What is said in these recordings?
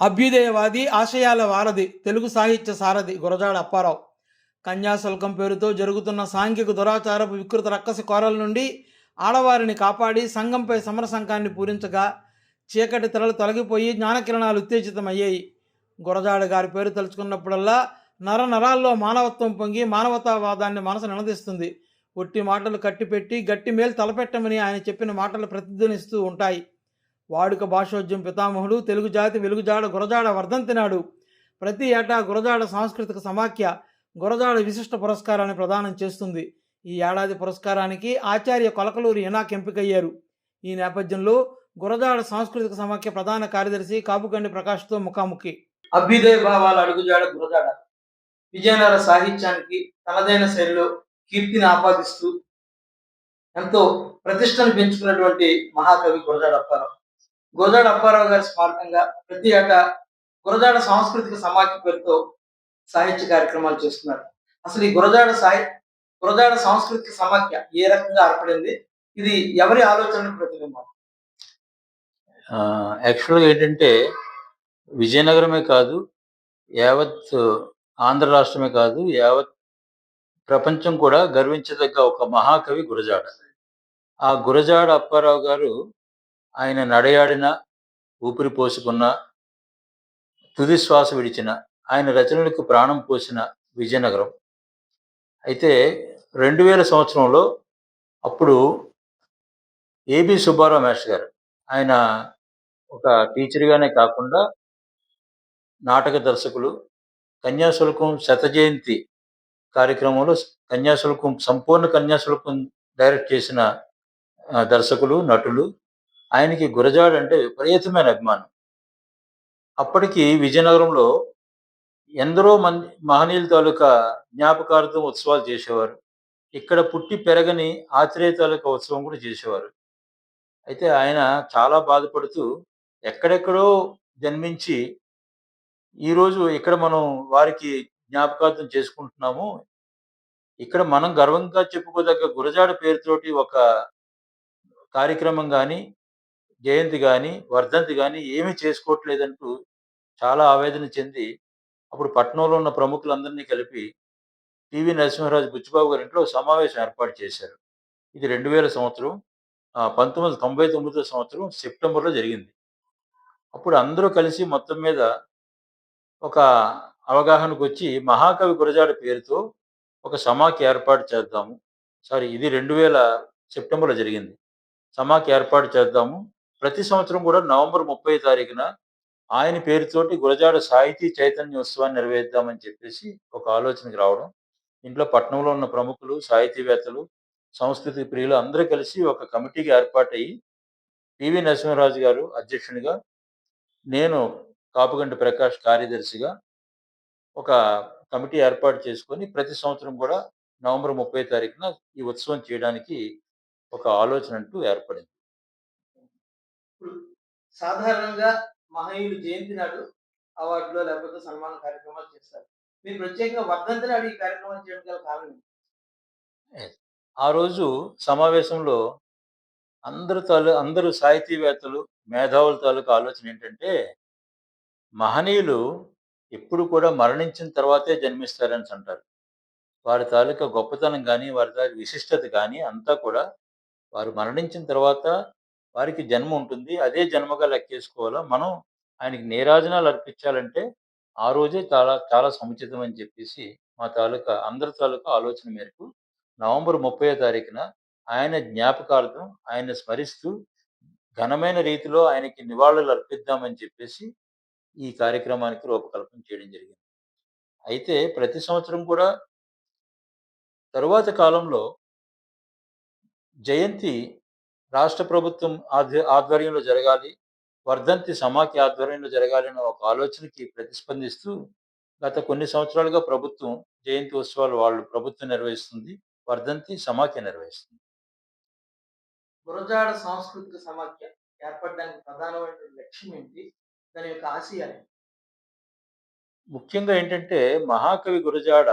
అభ్యుదయవాది ఆశయాల వారధి తెలుగు సాహిత్య సారథి గురజాడ అప్పారావు. కన్యాశుల్కం పేరుతో జరుగుతున్న సాంఘిక దురాచారపు వికృత రక్కసి కోరల నుండి ఆడవారిని కాపాడి సంఘంపై సమరశంఖాన్ని పూరించగా చీకటి తెరలు తొలగిపోయి జ్ఞానకిరణాలు ఉత్తేజితమయ్యాయి. గురజాడ గారి పేరు తలుచుకున్నప్పుడల్లా నర నరాల్లో మానవత్వం పొంగి మానవతావాదాన్ని మనసు నిలదీస్తుంది. ఒట్టి మాటలు కట్టిపెట్టి గట్టి మేలు తలపెట్టమని ఆయన చెప్పిన మాటలు ప్రతిధ్వనిస్తూ ఉంటాయి. వాడుక భాషోద్యం పితామహుడు తెలుగు జాతి వెలుగుజాడ గురజాడ వర్ధంతినాడు. ప్రతి ఏటా గురజాడ సాంస్కృతిక సమాఖ్య గురజాడ విశిష్ట పురస్కారాన్ని ప్రదానం చేస్తుంది. ఈ ఏడాది పురస్కారానికి ఆచార్య కొలకలూరి ఇనాక్ ఎంపికయ్యారు. ఈ నేపథ్యంలో గురజాడ సాంస్కృతిక సమాఖ్య ప్రధాన కార్యదర్శి కాపుకండి ప్రకాష్తో ముఖాముఖి. అభ్యుదయ భావాల అడుగుజాడ గురజాడ. విజయనగర సాహిత్యానికి తనదైన శైలిలో కీర్తిని ఆపాదిస్తూ ఎంతో ప్రతిష్టను పెంచుకున్నటువంటి మహాకవి గురజాడ అప్పారావు. గురజాడ అప్పారావు గారి స్మారకంగా ప్రతి ఏటా గురజాడ సాంస్కృతిక సమాఖ్య పేరుతో సాహిత్య కార్యక్రమాలు చేస్తున్నారు. అసలు ఈ గురజాడ సాహి గురజాడ సాంస్కృతిక సమాఖ్య ఏ రకంగా ఏర్పడింది? ఇది ఎవరి ఆలోచన ప్రతిబింబం? ఆ, యాక్చువల్గా ఏంటంటే విజయనగరమే కాదు యావత్ ఆంధ్ర రాష్ట్రమే కాదు యావత్ ప్రపంచం కూడా గర్వించదగ్గ ఒక మహాకవి గురజాడ. ఆ గురజాడ అప్పారావు గారు ఆయన నడయాడిన ఊపిరి పోసుకున్న తుది శ్వాస విడిచిన ఆయన రచనలకు ప్రాణం పోసిన విజయనగరం. అయితే రెండు వేల సంవత్సరంలో అప్పుడు ఏబి సుబ్బారావు మహేష్ గారు ఆయన ఒక టీచర్గానే కాకుండా నాటక దర్శకులు కన్యాశుల్కం శత జయంతి కార్యక్రమంలో కన్యాశుల్కం సంపూర్ణ కన్యాశుల్కం డైరెక్ట్ చేసిన దర్శకులు నటులు ఆయనకి గురజాడ అంటే విపరీతమైన అభిమానం. అప్పటికి విజయనగరంలో ఎందరో మంది మహనీయుల తాలూకా జ్ఞాపకార్థం ఉత్సవాలు చేసేవారు. ఇక్కడ పుట్టి పెరగని ఆత్రేయ తాలూకా ఉత్సవం కూడా చేసేవారు. అయితే ఆయన చాలా బాధపడుతూ ఎక్కడెక్కడో జన్మించి ఈరోజు ఇక్కడ మనం వారికి జ్ఞాపకార్థం చేసుకుంటున్నాము. ఇక్కడ మనం గర్వంగా చెప్పుకోదగ్గ గురజాడ పేరుతోటి ఒక కార్యక్రమం కానీ జయంతి కానీ వర్ధంతి కానీ ఏమీ చేసుకోవట్లేదంటూ చాలా ఆవేదన చెంది అప్పుడు పట్టణంలో ఉన్న ప్రముఖులందరినీ కలిపి టీవీ నరసింహరాజు బుచ్చిబాబు గారి ఇంట్లో సమావేశం ఏర్పాటు చేశారు. ఇది రెండు వేల సంవత్సరం పంతొమ్మిది వందల తొంభై తొమ్మిదో సంవత్సరం సెప్టెంబర్లో జరిగింది. అప్పుడు అందరూ కలిసి మొత్తం మీద ఒక అవగాహనకు వచ్చి మహాకవి గురజాడ పేరుతో ఒక సమాఖ్య ఏర్పాటు చేద్దాము. సారీ ఇది రెండు వేల సెప్టెంబర్లో జరిగింది. సమాఖ్య ఏర్పాటు చేద్దాము. ప్రతి సంవత్సరం కూడా నవంబర్ ముప్పై తారీఖున ఆయన పేరుతోటి గురజాడ సాహితీ చైతన్య ఉత్సవాన్ని నిర్వహిద్దామని చెప్పేసి ఒక ఆలోచనకి రావడం. ఇంట్లో పట్టణంలో ఉన్న ప్రముఖులు సాహితీవేత్తలు సంస్కృతి ప్రియులు అందరూ కలిసి ఒక కమిటీకి ఏర్పాటయ్యి పివి నరసింహరాజు గారు అధ్యక్షునిగా నేను కాపుగంటి ప్రకాష్ కార్యదర్శిగా ఒక కమిటీ ఏర్పాటు చేసుకొని ప్రతి సంవత్సరం కూడా నవంబర్ ముప్పై తారీఖున ఈ ఉత్సవం చేయడానికి ఒక ఆలోచన అంటూ ఏర్పడింది. సాధారణంగా మహనీయులు జయంతి నాడు అవార్డులో లేకపోతే సన్మాన కార్యక్రమాలు చేస్తారు. మీరు ప్రత్యేకంగా వర్ధంతి నాడు ఈ కార్యక్రమం చేయడం గల కారణం ఆ రోజు సమావేశంలో అందరు తాలూ అందరూ సాహితీవేత్తలు మేధావుల తాలూకు ఆలోచన ఏంటంటే మహనీయులు ఎప్పుడు కూడా మరణించిన తర్వాతే జన్మిస్తారని అంటారు. వారి తాలూకా గొప్పతనం కానీ వారి తాలూకా విశిష్టత కానీ అంతా కూడా వారు మరణించిన తర్వాత వారికి జన్మ ఉంటుంది. అదే జన్మగా లెక్కేసుకోవాలా? మనం ఆయనకి నీరాజనాలు అర్పించాలంటే ఆ రోజే చాలా చాలా సముచితం అని చెప్పేసి మా తాలూకా అందరి తాలూకా ఆలోచన మేరకు నవంబర్ ముప్పై తారీఖున ఆయన జ్ఞాపకార్థం ఆయన స్మరిస్తూ ఘనమైన రీతిలో ఆయనకి నివాళులు అర్పిద్దామని చెప్పేసి ఈ కార్యక్రమానికి రూపకల్పన చేయడం జరిగింది. అయితే ప్రతి సంవత్సరం కూడా తరువాత కాలంలో జయంతి రాష్ట్ర ప్రభుత్వం ఆధ్వ- ఆధ్వర్యంలో జరగాలి వర్ధంతి సమాఖ్య ఆధ్వర్యంలో జరగాలి అనే ఒక ఆలోచనకి ప్రతిస్పందిస్తూ గత కొన్ని సంవత్సరాలుగా ప్రభుత్వం జయంతి ఉత్సవాలు వాళ్ళు ప్రభుత్వం నిర్వహిస్తుంది వర్ధంతి సమాఖ్య నిర్వహిస్తుంది గురజాడ సాంస్కృతిక సమాఖ్య ఏర్పడడానికి ప్రధానమైన లక్ష్యం ఏంటి దాని యొక్క ఆశయాలు? ముఖ్యంగా ఏంటంటే మహాకవి గురజాడ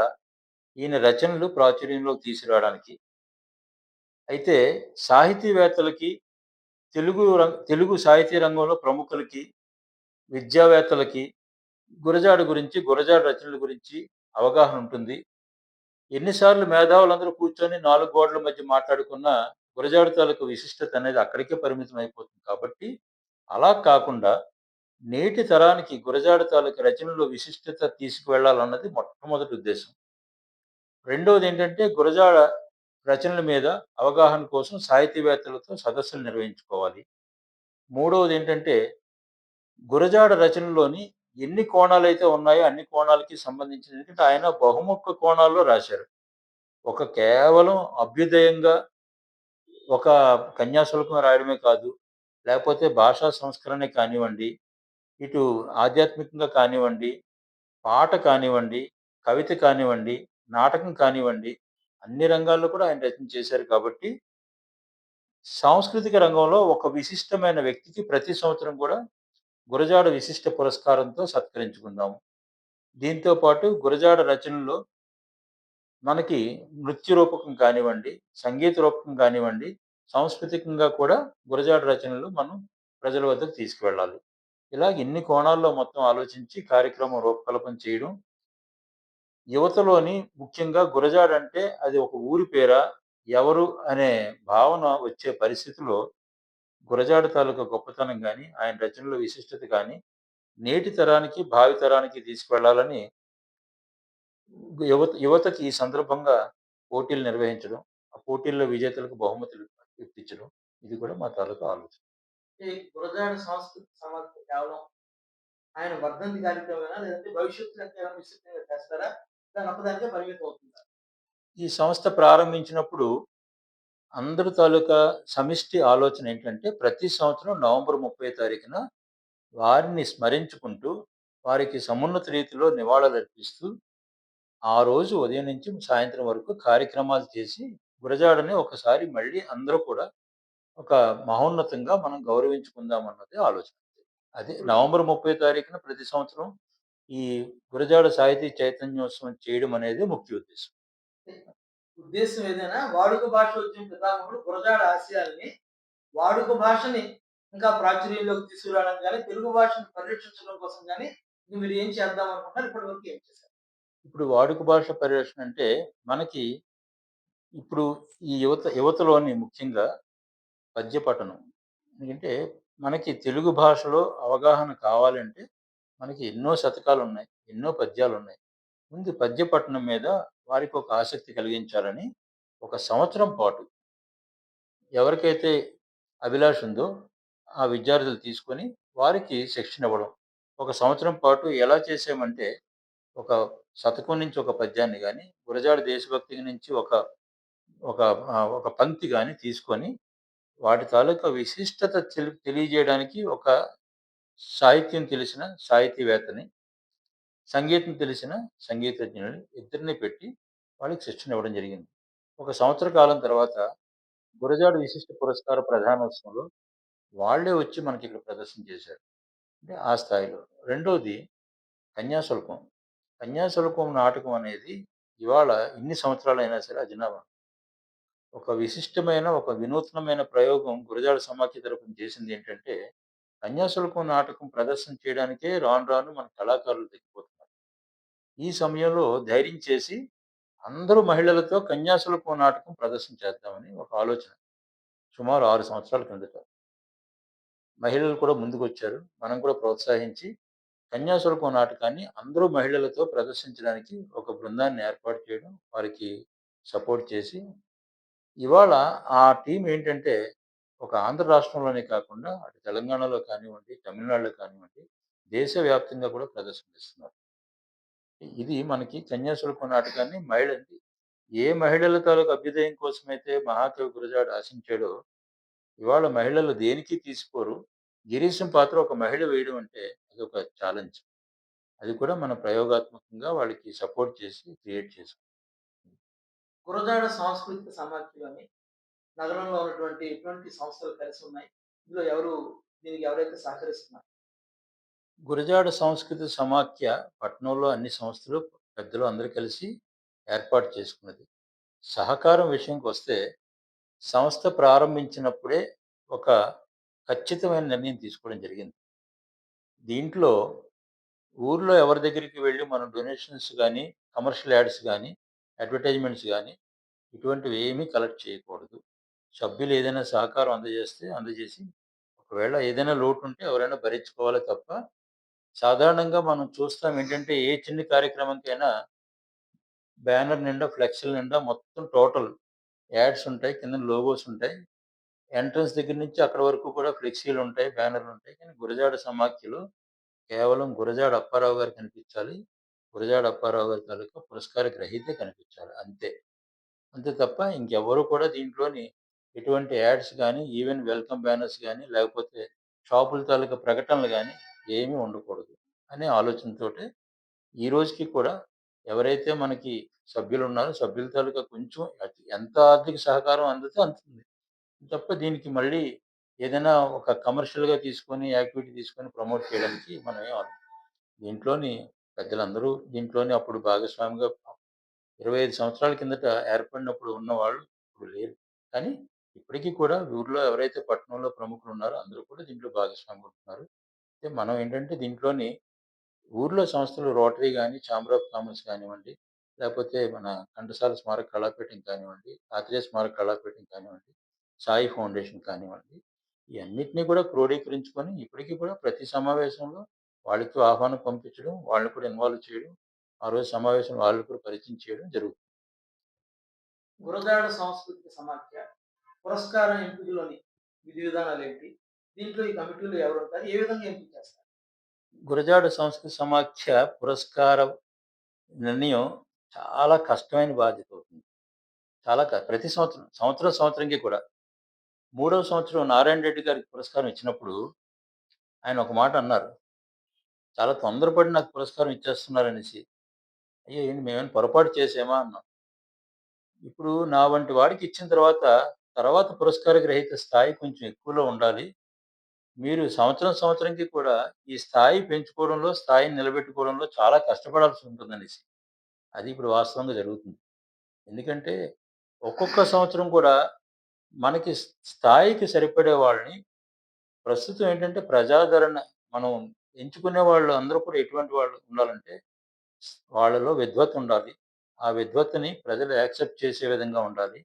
ఈయన రచనలు ప్రాచుర్యంలోకి తీసుకురావడానికి అయితే సాహితీవేత్తలకి తెలుగు రం- తెలుగు సాహితీ రంగంలో ప్రముఖులకి విద్యావేత్తలకి గురజాడ గురించి, గురజాడ రచనల గురించి అవగాహన ఉంటుంది. ఎన్నిసార్లు మేధావులందరూ కూర్చొని నాలుగు గోడల మధ్య మాట్లాడుకున్న గురజాడ తాలూకు విశిష్టత అనేది అక్కడికే పరిమితం అయిపోతుంది కాబట్టి, అలా కాకుండా నేటి తరానికి గురజాడ తాలూకు రచనలో విశిష్టత తీసుకువెళ్ళాలన్నది మొట్టమొదటి ఉద్దేశం. రెండవది ఏంటంటే గురజాడ రచనల మీద అవగాహన కోసం సాహితీవేత్తలతో సదస్సులు నిర్వహించుకోవాలి. మూడవది ఏంటంటే గురజాడ రచనలోని ఎన్ని కోణాలైతే ఉన్నాయో అన్ని కోణాలకి సంబంధించిన ఎందుకంటే ఆయన బహుముఖ కోణాల్లో రాశారు. ఒక కేవలం అభ్యుదయంగా ఒక కన్యాశుల్కం రాయడమే కాదు, లేకపోతే భాషా సంస్కరణే కానివ్వండి, ఇటు ఆధ్యాత్మికంగా కానివ్వండి, పాట కానివ్వండి, కవిత కానివ్వండి, నాటకం కానివ్వండి, అన్ని రంగాల్లో కూడా ఆయన రచన చేశారు కాబట్టి, సాంస్కృతిక రంగంలో ఒక విశిష్టమైన వ్యక్తికి ప్రతి సంవత్సరం కూడా గురజాడ విశిష్ట పురస్కారంతో సత్కరించుకుందాము. దీంతో పాటు గురజాడ రచనలో మనకి నృత్య రూపకం కానివ్వండి, సంగీత రూపకం కానివ్వండి, సాంస్కృతికంగా కూడా గురజాడ రచనలు మనం ప్రజల వద్దకు తీసుకువెళ్ళాలి. ఇలా ఇన్ని కోణాల్లో మొత్తం ఆలోచించి కార్యక్రమం రూపకల్పన చేయడం. యువతలోని ముఖ్యంగా గురజాడ అంటే అది ఒక ఊరి పేరా? ఎవరు? అనే భావన వచ్చే పరిస్థితిలో గురజాడ తాలూకా గొప్పతనం గాని, ఆయన రచనల విశిష్టత గాని, నేటి తరానికి, భావి తరానికి తీసుకువెళ్ళాలని యువత యువతకి ఈ సందర్భంగా పోటీలు నిర్వహించడం, ఆ పోటీల్లో విజేతలకు బహుమతులు ఇప్పించడం. ఇది కూడా మా తాలూకా ఆలోచన. ఈ గురజాడ సాంస్కృతిక సమాఖ్య కేవలం ఆయన వర్ధంతి కార్యక్రమమేనా? లేదంటే భవిష్యత్తులో ఇంకా ఏమైనా విస్తృతంగా చేస్తారా? దాని ఒక్కదానికే పరిమితం అవుతుందా? ఈ సంస్థ ప్రారంభించినప్పుడు అందరి తాలూకా సమిష్టి ఆలోచన ఏంటంటే ప్రతి సంవత్సరం నవంబర్ 30 తారీఖున వారిని స్మరించుకుంటూ, వారికి సమున్నత రీతిలో నివాళులర్పిస్తూ, ఆ రోజు ఉదయం నుంచి సాయంత్రం వరకు కార్యక్రమాలు చేసి, గురజాడని ఒకసారి మళ్ళీ అందరూ కూడా ఒక మహోన్నతంగా మనం గౌరవించుకుందాం అన్నది ఆలోచన. అదే నవంబర్ 30 తారీఖున ప్రతి సంవత్సరం ఈ గురజాడ సాహితీ చైతన్యోత్సవం చేయడం అనేది ముఖ్య ఉద్దేశం. ఉద్దేశ్యం ఏదైనా వాడుక భాష వచ్చిన పితామహుడు గురజాడ ఆశయాల్ని, వాడుక భాషని ఇంకా ప్రాచుర్యంలోకి తీసుకురావడం గాని, తెలుగు భాషను పరిరక్షించడం కోసం ఇంక మీరు ఏం చేద్దాం అనుకుంటున్నారు? ఇప్పటి వరకు ఏం చేశారు? ఇప్పుడు వాడుక భాష పరిరక్షణ అంటే మనకి ఇప్పుడు ఈ యువత యువతలోని ముఖ్యంగా పద్య పఠనం. ఎందుకంటే మనకి తెలుగు భాషలో అవగాహన కావాలంటే మనకి ఎన్నో శతకాలు ఉన్నాయి ఎన్నో పద్యాలు ఉన్నాయి ముందు పద్యపట్టణం మీద వారికి ఒక ఆసక్తి కలిగించాలని ఒక సంవత్సరం పాటు ఎవరికైతే అభిలాష ఉందో ఆ విద్యార్థులు తీసుకొని వారికి శిక్షణ ఇవ్వడం. ఒక సంవత్సరం పాటు ఎలా చేసామంటే ఒక శతకం నుంచి ఒక పద్యాన్ని కానీ గురజాడ దేశభక్తి నుంచి ఒక ఒక ఒక పంక్తి కానీ తీసుకొని వాటి తాలూకా విశిష్టత తెలి తెలియజేయడానికి ఒక సాహిత్యం తెలిసిన సాహితీవేత్తని, సంగీతం తెలిసిన సంగీతజ్ఞుని ఇద్దరిని పెట్టి వాళ్ళకి శిక్షణ ఇవ్వడం జరిగింది. ఒక సంవత్సర కాలం తర్వాత గురజాడ విశిష్ట పురస్కార ప్రధానోత్సవంలో వాళ్ళే వచ్చి మనకి ఇక్కడ ప్రదర్శన చేశారు. అంటే ఆ స్థాయిలో. రెండోది కన్యాశుల్కం. కన్యాశుల్కం నాటకం అనేది ఇవాళ ఇన్ని సంవత్సరాలైనా సరే అజనామా. ఒక విశిష్టమైన, ఒక వినూత్నమైన ప్రయోగం గురజాడ సమాఖ్య తరపున చేసింది ఏంటంటే, కన్యాశుల్కం నాటకం ప్రదర్శన చేయడానికే రాను రాను మన కళాకారులు తగ్గిపోతున్నారు. ఈ సమయంలో ధైర్యం చేసి అందరూ మహిళలతో కన్యాశుల్కం నాటకం ప్రదర్శన చేద్దామని ఒక ఆలోచన. సుమారు ఆరు సంవత్సరాల కిందట. మహిళలు కూడా ముందుకొచ్చారు. మనం కూడా ప్రోత్సహించి కన్యాశుల్కం నాటకాన్ని అందరూ మహిళలతో ప్రదర్శించడానికి ఒక బృందాన్ని ఏర్పాటు చేయడం, వారికి సపోర్ట్ చేసి ఇవాళ ఆ టీం ఏంటంటే ఒక ఆంధ్ర రాష్ట్రంలోనే కాకుండా అటు తెలంగాణలో కానివ్వండి, తమిళనాడులో కానివ్వండి, దేశవ్యాప్తంగా కూడా ప్రదర్శనలిస్తున్నారు. ఇది మనకి కన్యాశుల్కం నాటకాన్ని మహిళంది ఏ మహిళల తాలూకు అభ్యుదయం కోసమైతే మహాకవి గురజాడు ఆశించాడో, ఇవాళ మహిళలు దేనికి తీసుకోరు గిరీశం పాత్ర ఒక మహిళ వేయడం అంటే అది ఒక ఛాలెంజ్. అది కూడా మనం ప్రయోగాత్మకంగా వాళ్ళకి సపోర్ట్ చేసి క్రియేట్ చేసాం. గురజాడ సాంస్కృతిక సమాఖ్యలోని నగరంలో ఉన్నటువంటి ఎటువంటి సంస్థలు కలిసి ఉన్నాయి? ఇందులో ఎవరు దీనికి ఎవరైతే సహకరిస్తున్నారు? గురజాడ సంస్కృతి సమాఖ్య పట్నంలో అన్ని సంస్థలు, పెద్దలు అందరూ కలిసి ఏర్పాటు చేసుకున్నది. సహకారం విషయంకి వస్తే సంస్థ ప్రారంభించినప్పుడే ఒక ఖచ్చితమైన నిర్ణయం తీసుకోవడం జరిగింది. దీంట్లో ఊర్లో ఎవరి దగ్గరికి వెళ్ళి మనం డొనేషన్స్ కానీ కమర్షియల్ యాడ్స్ కానీ అడ్వర్టైజ్‌మెంట్స్ కానీ ఇటువంటివి ఏమీ కలెక్ట్ చేయకూడదు. సభ్యులు ఏదైనా సహకారం అందజేస్తే అందజేసి, ఒకవేళ ఏదైనా లోటుంటే ఎవరైనా భరించుకోవాలి తప్ప, సాధారణంగా మనం చూస్తాం ఏంటంటే, ఏ చిన్న కార్యక్రమంకైనా బ్యానర్ నిండా, ఫ్లెక్స్‌ల నిండా మొత్తం టోటల్ యాడ్స్ ఉంటాయి. కింద లోగోస్ ఉంటాయి. ఎంట్రన్స్ దగ్గర నుంచి అక్కడ వరకు కూడా ఫ్లెక్సీలు ఉంటాయి బ్యానర్లు ఉంటాయి కానీ గురజాడ సమాఖ్యలో కేవలం గురజాడ అప్పారావు గారు కనిపించాలి. గురజాడ అప్పారావు గారి తాలూకా పురస్కార గ్రహీతే కనిపించాలి అంతే. అంతే తప్ప ఇంకెవ్వరు కూడా దీంట్లోని ఎటువంటి యాడ్స్ కానీ ఈవెన్ వెల్కమ్ బ్యానర్స్ కానీ లేకపోతే షాపుల తాలూకా ప్రకటనలు కానీ ఏమీ ఉండకూడదు అనే ఆలోచనతోటే ఈ రోజుకి కూడా ఎవరైతే మనకి సభ్యులు ఉన్నారో సభ్యుల తాలూకా కొంచెం ఎంత ఆర్థిక సహకారం అందితే అందుతుంది తప్ప దీనికి మళ్ళీ ఏదైనా ఒక కమర్షియల్‌గా తీసుకొని, యాక్టివిటీ తీసుకొని ప్రమోట్ చేయడానికి మనం ఏం దీంట్లోని పెద్దలందరూ దీంట్లోని అప్పుడు భాగస్వామిగా 25 సంవత్సరాల కిందట ఏర్పడినప్పుడు ఉన్నవాళ్ళు ఇప్పుడు లేరు. కానీ ఇప్పటికీ కూడా ఊర్లో ఎవరైతే పట్టణంలో ప్రముఖులు ఉన్నారో అందరూ కూడా దీంట్లో భాగస్వాములు ఉంటున్నారు. అయితే మనం ఏంటంటే దీంట్లోని ఊర్లో సంస్థలు రోటరీ గానీ, ఛాంబర్ ఆఫ్ కామర్స్ కానివ్వండి, లేకపోతే మన ఘంటసాల స్మారక కళాపీఠం కానివ్వండి, ఆత్రేయ స్మారక కళాపీఠం కానివ్వండి, సాయి ఫౌండేషన్ కానివ్వండి, ఈ అన్నిటిని కూడా క్రోడీకరించుకొని ఇప్పటికి కూడా ప్రతి సమావేశంలో వాళ్ళకి ఆహ్వానం పంపించడం, వాళ్ళని కూడా ఇన్వాల్వ్ చేయడం, ఆ రోజు సమావేశంలో వాళ్ళని కూడా పరిచయం చేయడం జరుగుతుంది. గురజాడ సాంస్కృతిక సమాఖ్య పురస్కారం ఎంపికలోని విధి విధానాలేంటి? దీంట్లో ఈ కమిటీలో ఎవరుంటారు? ఏ విధంగా ఎంపిక చేస్తారు? గురజాడు సంస్కృతి సమాఖ్య పురస్కార నిర్ణయం చాలా కష్టమైన బాధ్యత అవుతుంది. చాలా ప్రతి సంవత్సరం, సంవత్సరం సంవత్సరంకి కూడా. మూడవ సంవత్సరం నారాయణ రెడ్డి గారికి పురస్కారం ఇచ్చినప్పుడు ఆయన ఒక మాట అన్నారు. చాలా తొందరపడి నాకు పురస్కారం ఇచ్చేస్తున్నారనేసి. అయ్యో! ఏంటి మేమేమైనా పొరపాటు చేసామా అన్నాం. ఇప్పుడు నా వంటి వాడికి ఇచ్చిన తర్వాత, తర్వాత పురస్కార గ్రహీత స్థాయి కొంచెం ఎక్కువలో ఉండాలి. మీరు సంవత్సరం సంవత్సరంకి కూడా ఈ స్థాయి పెంచుకోవడంలో, స్థాయిని నిలబెట్టుకోవడంలో చాలా కష్టపడాల్సి ఉంటుందనేసి. అది ఇప్పుడు వాస్తవంగా జరుగుతుంది. ఎందుకంటే ఒక్కొక్క సంవత్సరం కూడా మనకి స్థాయికి సరిపడే వాళ్ళని ప్రస్తుతం ఏంటంటే ప్రజాదరణ మనం ఎంచుకునే వాళ్ళు అందరూ కూడా ఎటువంటి వాళ్ళు ఉండాలంటే వాళ్ళలో విద్వత్ ఉండాలి. ఆ విద్వత్తుని ప్రజలు యాక్సెప్ట్ చేసే విధంగా ఉండాలి.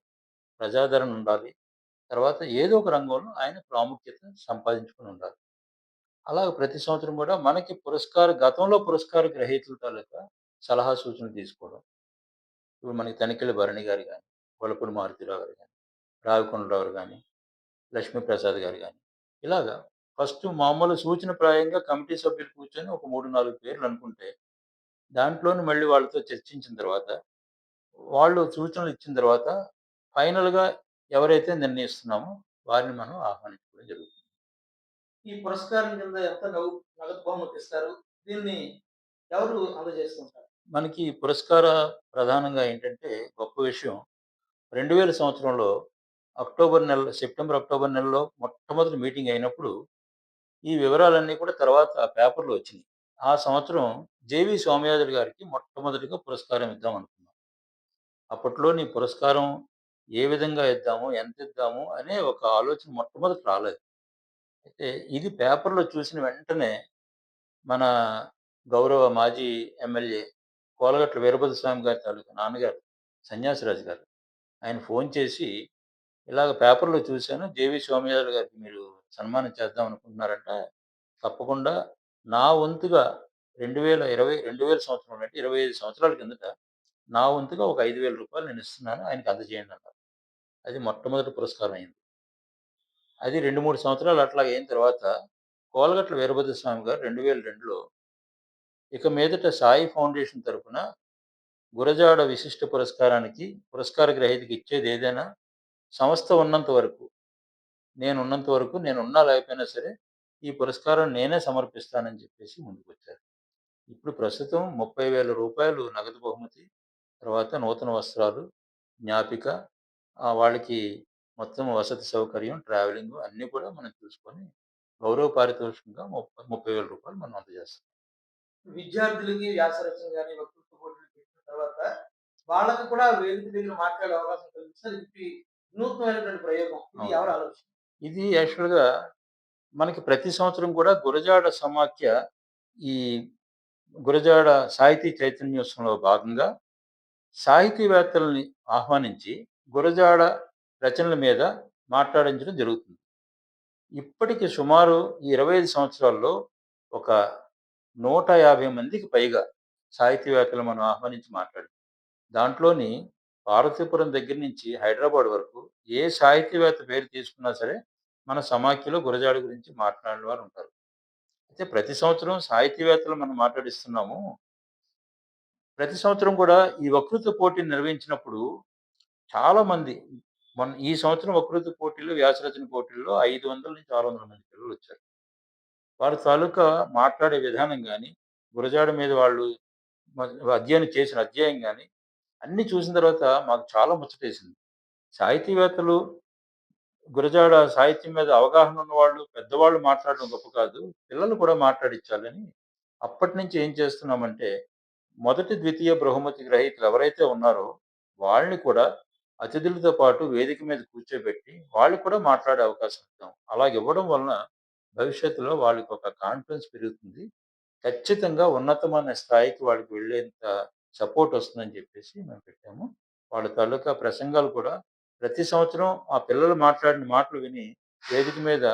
ప్రజాదరణ ఉండాలి. తర్వాత ఏదో ఒక రంగంలో ఆయన ప్రాముఖ్యత సంపాదించుకొని ఉండాలి. అలాగ ప్రతి సంవత్సరం కూడా మనకి పురస్కార గతంలో పురస్కార గ్రహీతల తాలూకా సలహా సూచనలు తీసుకోవడం. ఇప్పుడు మనకి తనిఖీల భరణి గారు కానీ వలపూడి మారుతిరావు గారు కానీ రావికొండరావు కానీ లక్ష్మీప్రసాద్ గారు కానీ ఇలాగా ఫస్ట్ మామూలు సూచన ప్రాయంగా కమిటీ సభ్యులు కూర్చొని ఒక 3, 4 పేర్లు అనుకుంటే, దాంట్లోని మళ్ళీ వాళ్ళతో చర్చించిన తర్వాత, వాళ్ళు సూచనలు ఇచ్చిన తర్వాత ఫైనల్‌గా ఎవరైతే నిర్ణయిస్తున్నామో వారిని మనం ఆహ్వానించుకోవడం జరుగుతుంది. ఈ పురస్కారం కింద ఎంత నగు నగదు బహుమతి ఇస్తారు? దీన్ని ఎవరు అందజేస్తుంటారు? మనకి పురస్కార ప్రధానంగా ఏంటంటే గొప్ప విషయం 2000 సంవత్సరంలో అక్టోబర్ నెల సెప్టెంబర్, అక్టోబర్ నెలలో మొట్టమొదటి మీటింగ్ అయినప్పుడు ఈ వివరాలన్నీ కూడా తర్వాత పేపర్‌లో వచ్చినియి. ఆ సంవత్సరం జేవి సోమయాజులు గారికి మొట్టమొదటిగా పురస్కారం ఇద్దాం అనుకున్నాం. అప్పట్లోని పురస్కారం ఏ విధంగా ఇద్దాము? ఎంత ఇద్దాము? అనే ఒక ఆలోచన మొట్టమొదటి రాలేదు. అయితే ఇది పేపర్‌లో చూసిన వెంటనే మన గౌరవ మాజీ ఎమ్మెల్యే కోలగట్ల వీరభద్ర స్వామి గారి తాలూకా నాన్నగారు సన్యాసిరాజు గారు. ఆయన ఫోన్ చేసి, "ఇలాగ పేపర్‌లో చూసాను. జేవి సోమయాజులు గారికి మీరు సన్మానం చేద్దాం అనుకుంటున్నారంట. తప్పకుండా నా వంతుగా రెండు వేల ఇరవై రెండు వేల సంవత్సరం అంటే 25 సంవత్సరాల కిందట నా వంతుగా ఒక ఐదు వేల రూపాయలు నేను ఇస్తున్నాను. ఆయనకి అందజేయండి" అన్నారు. అది మొట్టమొదటి పురస్కారం అయింది. అది 2, 3 సంవత్సరాలు అట్లాగ అయిన తర్వాత కోలగట్ల వీరభద్ర స్వామి గారు 2002లో ఇక మీదట సాయి ఫౌండేషన్ తరఫున గురజాడ విశిష్ట పురస్కారానికి పురస్కార గ్రహీతకి ఇచ్చేది ఏదైనా సంస్థ ఉన్నంత వరకు, నేనున్నంత వరకు నేనున్నా లేకపోయినా సరే ఈ పురస్కారం నేనే సమర్పిస్తానని చెప్పేసి ముందుకొచ్చారు. ఇప్పుడు ప్రస్తుతం ముప్పై వేల రూపాయలు నగదు బహుమతి, తర్వాత నూతన వస్త్రాలు, జ్ఞాపిక, వాళ్ళకి మొత్తం వసతి సౌకర్యం, ట్రావెలింగు అన్నీ కూడా మనం చూసుకొని గౌరవ పారితోషికంగా ముప్ప రూ. 30,000 మనం అందజేస్తాం. విద్యార్థులకి వ్యాసరచన గాని, వక్తృత్వ పోటీలు పెట్టిన తర్వాత వాళ్ళకి కూడా వేదిక దగ్గర మాట్లాడే అవకాశం కల్పిస్తే ఇది వినూత్నమైనటువంటి ప్రయోగం. ఇది అవును. ఎవరి ఆలోచన? ఇది యాక్చువల్‌గా మనకి ప్రతి సంవత్సరం కూడా గురజాడ సమాఖ్య ఈ గురజాడ సాహితీ చైతన్యోత్సవంలో భాగంగా సాహితీవేత్తలని ఆహ్వానించి గురజాడ రచనల మీద మాట్లాడించడం జరుగుతుంది. ఇప్పటికి సుమారు ఈ ఇరవై ఐదు సంవత్సరాల్లో ఒక నూట యాభై మందికి పైగా సాహితీవేత్తలు మనం ఆహ్వానించి మాట్లాడాం. దాంట్లోని పార్వతీపురం దగ్గర నుంచి హైదరాబాద్ వరకు ఏ సాహితీవేత్త పేరు తీసుకున్నా సరే మన సమాఖ్యలో గురజాడ గురించి మాట్లాడిన వారు ఉంటారు. అయితే ప్రతి సంవత్సరం సాహితీవేత్తలు మనం మాట్లాడిస్తున్నాము. ప్రతి సంవత్సరం కూడా ఈ వక్తృత్వ పోటీని నిర్వహించినప్పుడు చాలా మంది. మొన్న ఈ సంవత్సరం వకృతి పోటీలో వ్యాసరచన పోటీల్లో ఐదు వందల నుంచి ఆరు వందల మంది పిల్లలు వచ్చారు. వారి తాలూకా మాట్లాడే విధానం కానీ గురజాడ మీద వాళ్ళు మ- అధ్యయనం చేసిన అధ్యాయం కానీ అన్ని చూసిన తర్వాత మాకు చాలా ముచ్చటేసింది. సాహితీవేత్తలు గురజాడ సాహిత్యం మీద అవగాహన ఉన్న వాళ్ళు పెద్దవాళ్ళు మాట్లాడడం గొప్ప కాదు. పిల్లలు కూడా మాట్లాడించాలని అప్పటి నుంచి ఏం చేస్తున్నామంటే మొదటి ద్వితీయ బహుమతి గ్రహీతలు ఎవరైతే ఉన్నారో వాళ్ళని కూడా అతిథులతో పాటు వేదిక మీద కూర్చోబెట్టి వాళ్ళు కూడా మాట్లాడే అవకాశం ఇస్తాం అలాగ ఇవ్వడం వలన భవిష్యత్తులో వాళ్ళకి ఒక కాన్ఫిడెన్స్ పెరుగుతుంది. ఖచ్చితంగా ఉన్నతమైన స్థాయికి వాళ్ళకి వెళ్ళేంత సపోర్ట్ వస్తుందని చెప్పేసి మేము పెట్టాము. వాళ్ళ తాలూకా ప్రసంగాలు కూడా ప్రతి సంవత్సరం ఆ పిల్లలు మాట్లాడిన మాటలు విని వేదిక మీద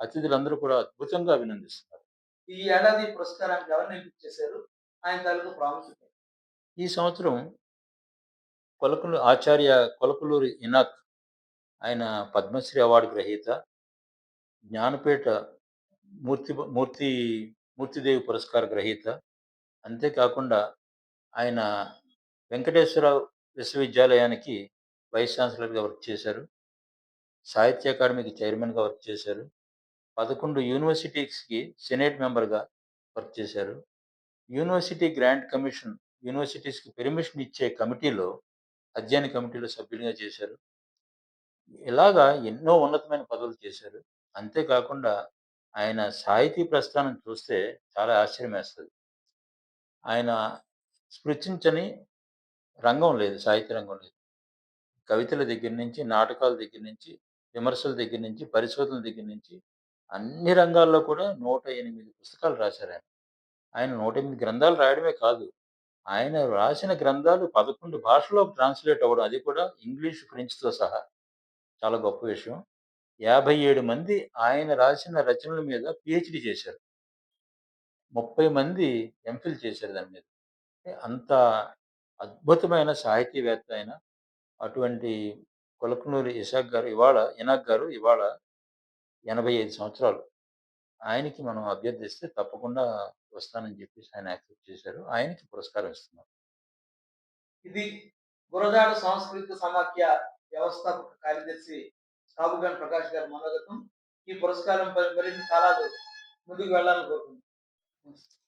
అతిథులందరూ కూడా అద్భుతంగా అభినందిస్తున్నారు. ఈ ఏడాది పురస్కారానికి ఎవరిని ఎంపిక చేశారు? ఆయన తాలూకు ప్రాముఖ్యత ఈ సంవత్సరం కొలకులు ఆచార్య కొలకలూరి ఇనాక్ ఆయన పద్మశ్రీ అవార్డు గ్రహీత. జ్ఞానపేట మూర్తి మూర్తి మూర్తిదేవి పురస్కార గ్రహీత. అంతేకాకుండా ఆయన వెంకటేశ్వర విశ్వవిద్యాలయానికి వైస్ ఛాన్సలర్గా వర్క్ చేశారు. సాహిత్య అకాడమీకి చైర్మన్గా వర్క్ చేశారు. పదకొండు యూనివర్సిటీస్కి సెనేట్ మెంబర్గా వర్క్ చేశారు. యూనివర్సిటీ గ్రాంట్ కమిషన్ యూనివర్సిటీస్కి పెర్మిషన్ ఇచ్చే కమిటీలో అధ్యయన కమిటీలో సభ్యులుగా చేశారు. ఇలాగా ఎన్నో ఉన్నతమైన పదవులు చేశారు. అంతేకాకుండా ఆయన సాహితీ ప్రస్థానం చూస్తే చాలా ఆశ్చర్యం వేస్తుంది ఆయన స్పృశించని రంగం లేదు సాహిత్య రంగం లేదు. కవితల దగ్గర నుంచి నాటకాల దగ్గర నుంచి విమర్శల దగ్గర నుంచి పరిశోధనల దగ్గర నుంచి అన్ని రంగాల్లో కూడా నూట ఎనిమిది పుస్తకాలు రాశారు ఆయన. ఆయన నూట ఎనిమిది గ్రంథాలు రాయడమే కాదు ఆయన రాసిన గ్రంథాలు పదకొండు భాషలో ట్రాన్స్లేట్ అవ్వడం అది కూడా ఇంగ్లీష్ ఫ్రెంచ్తో సహా. చాలా గొప్ప విషయం. యాభై ఏడు మంది ఆయన రాసిన రచనల మీద పిహెచ్డి చేశారు. ముప్పై మంది ఎంఫిల్ చేశారు దాని మీద. అంత అద్భుతమైన సాహితీవేత్త ఆయన. అటువంటి కొలకనూరి ఇసాక్ గారు ఇవాళ ఇనాక్ గారు ఇవాళ ఎనభై ఐదు సంవత్సరాలు. ఆయనకి మనం అభ్యర్థిస్తే తప్పకుండా వస్తానని చెప్పేసి ఆయన యాక్సెప్ట్ చేశారు. ఆయనకి పురస్కారం ఇస్తున్నారు. ఇది గురజాడ సాంస్కృతిక సమాఖ్య వ్యవస్థాపక కార్యదర్శి సాబుగాన్ ప్రకాష్ గారి మనోగతం ఈ పురస్కారం మరిన్ని కాలాలు ముందుకు వెళ్ళాలని కోరుకుంటున్నాను.